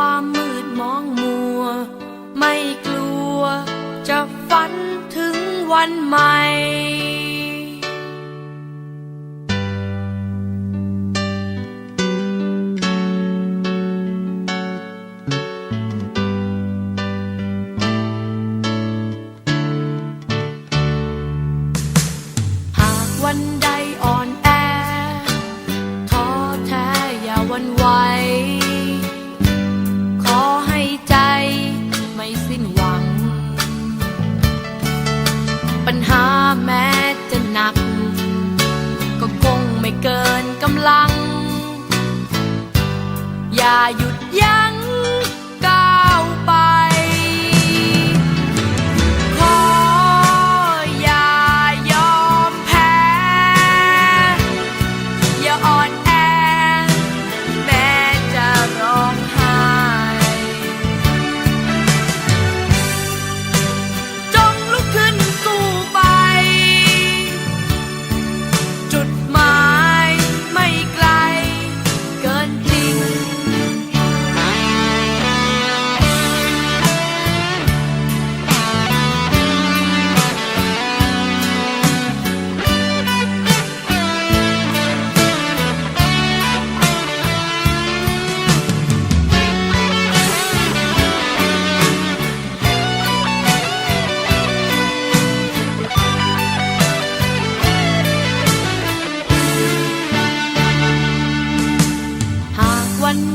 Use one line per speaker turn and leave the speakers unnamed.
ความมืดมองมัว ไม่กลัว จะฝันถึงวันใหม่หากวันใด อย่าหยุดยั้ง